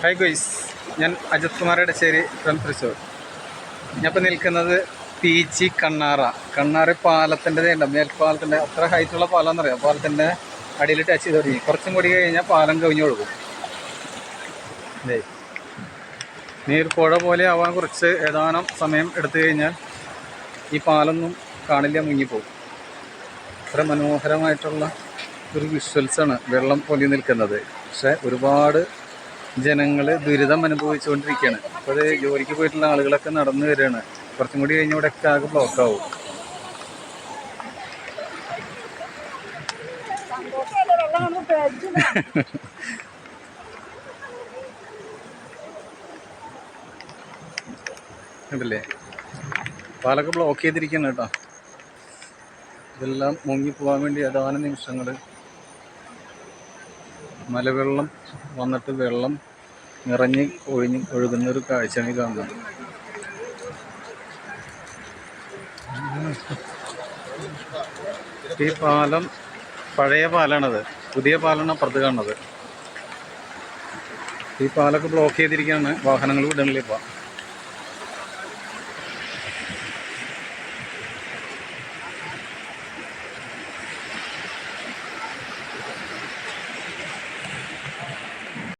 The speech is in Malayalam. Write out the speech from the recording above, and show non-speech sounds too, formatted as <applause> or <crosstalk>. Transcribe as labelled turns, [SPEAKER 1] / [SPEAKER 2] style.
[SPEAKER 1] ഹായ് ഗോയ്സ് ഞാൻ അജിത് കുമാർ എടശ്ശേരി ഫ്രം തൃശ്ശൂർ ഞാനിപ്പോൾ നിൽക്കുന്നത് പീച്ചി കണ്ണാറ. കണ്ണാറ പാലത്തിന്റെ ഉണ്ട് മേൽപ്പാലത്തിന്റെ അത്ര ഹൈറ്റുള്ള പാലം എന്നറിയാം പാലത്തിന്റെ അടിയിൽ ടച്ച് ചെയ്ത് തുടങ്ങി. കുറച്ചും കൂടി കഴിഞ്ഞാൽ പാലം കവിഞ്ഞു കൊടുക്കും. അതെ നീർപ്പുഴ പോലെ ആവാൻ കുറച്ച് ഏതാനും സമയം എടുത്തു കഴിഞ്ഞാൽ ഈ പാലൊന്നും കാണില്ല മുങ്ങിപ്പോകും അത്ര മനോഹരമായിട്ടുള്ള ഒരു വിഷ്വൽസാണ് വെള്ളം പൊലി നിൽക്കുന്നത്. പക്ഷേ ഒരുപാട് ജനങ്ങൾ ദുരിതം അനുഭവിച്ചുകൊണ്ടിരിക്കുകയാണ്. അപ്പോൾ അത് ജോലിക്ക് പോയിട്ടുള്ള ആളുകളൊക്കെ നടന്നു വരികയാണ്. കുറച്ചും കൂടി കഴിഞ്ഞ ഇവിടെ ഒക്കെ ആകെ ബ്ലോക്ക് ആവും. <laughs> കണ്ടില്ലേ? പാലൊക്കെ ബ്ലോക്ക് ചെയ്തിരിക്കുകയാണ് കേട്ടോ. ഇതെല്ലാം മുങ്ങി പോകാൻ വേണ്ടി ഏതാനും നിമിഷങ്ങൾ മലവെള്ളം വന്നിട്ട് വെള്ളം നിറഞ്ഞ് ഒഴിഞ്ഞ് ഒഴുകുന്ന ഒരു കാഴ്ചയാണ് കാണുന്നത്. ഈ പാലം പഴയ പാലാണത്. പുതിയ പാലാണ് അപ്പുറത്ത് കാണുന്നത്. ഈ പാലൊക്കെ ബ്ലോക്ക് ചെയ്തിരിക്കുകയാണ്. വാഹനങ്ങൾ വിടണില്ല ഇപ്പോൾ